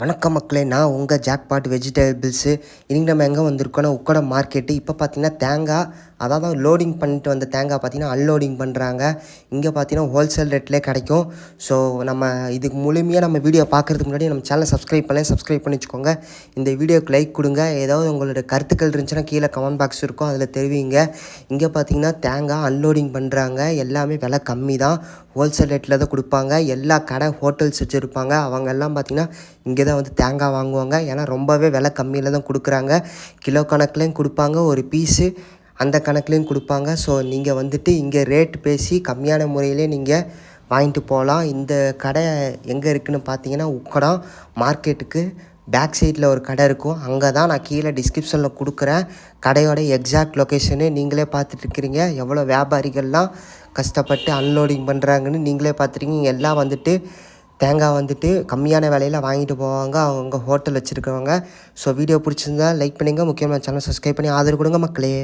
வணக்கம் மக்களே நான் உங்கள் ஜாக்பாட் வெஜிடபிள்ஸு இன்றைக்கி நம்ம எங்கே வந்திருக்கோன்னா உக்கட மார்க்கெட்டு இப்போ பார்த்தீங்கன்னா தேங்காய் அதாவது லோடிங் பண்ணிட்டு வந்த தேங்காய் பார்த்தீங்கன்னா அன்லோடிங் பண்ணுறாங்க இங்கே பார்த்தீங்கன்னா ஹோல்சேல் ரேட்லேயே கிடைக்கும். ஸோ நம்ம இதுக்கு முழுமையாக நம்ம வீடியோ பார்க்குறதுக்கு முன்னாடி நம்ம சேனல் சப்ஸ்கிரைப் பண்ணல சப்ஸ்கிரைப் பண்ணி வச்சுக்கோங்க. இந்த வீடியோக்கு லைக் கொடுங்க. ஏதாவது உங்களோட கருத்துக்கள் இருந்துச்சுன்னா கீழே கமெண்ட் பாக்ஸ் இருக்கும். அதில் தெரிவிங்க. இங்கே பார்த்தீங்கன்னா தேங்காய் அன்லோடிங் பண்ணுறாங்க எல்லாமே விலை கம்மி தான் ஹோல்சேல் ரேட்டில் தான் கொடுப்பாங்க. எல்லா கடை ஹோட்டல்ஸ் வச்சுருப்பாங்க. அவங்க எல்லாம் பார்த்திங்கன்னா இங்கே தான் வந்து தேங்காய் வாங்குவாங்க. ஏன்னா ரொம்பவே விலை கம்மியில் தான் கொடுக்குறாங்க. கிலோ கணக்குலேயும் கொடுப்பாங்க. ஒரு பீஸு அந்த கணக்குலேயும் கொடுப்பாங்க. ஸோ நீங்கள் வந்துட்டு இங்கே ரேட் பேசி கம்மியான முறையிலே நீங்கள் வாங்கிட்டு போகலாம் இந்த கடை எங்கே இருக்குதுன்னு பார்த்தீங்கன்னா உக்கடம் மார்க்கெட்டுக்கு பேக் சைடில் ஒரு கடை இருக்கும். அங்கே தான் நான் கீழே டிஸ்கிரிப்ஷனில் கொடுக்குறேன். கடையோட எக்ஸாக்ட் லொக்கேஷனு நீங்களே பார்த்துட்ருக்கிறீங்க எவ்வளோ வியாபாரிகள்லாம் கஷ்டப்பட்டு அன்லோடிங் பண்ணுறாங்கன்னு நீங்களே பார்த்துருக்கீங்க எல்லாம் வந்துட்டு தேங்காய் வந்துட்டு கம்மியான விலையில் வாங்கிட்டு போவாங்க. அவங்க ஹோட்டல் வச்சுருக்கவங்க ஸோ வீடியோ பிடிச்சிருந்தா லைக் பண்ணுங்கள் முக்கியமாக சேனல் சப்ஸ்கிரைப் பண்ணி ஆதரவு கொடுங்க மக்களே.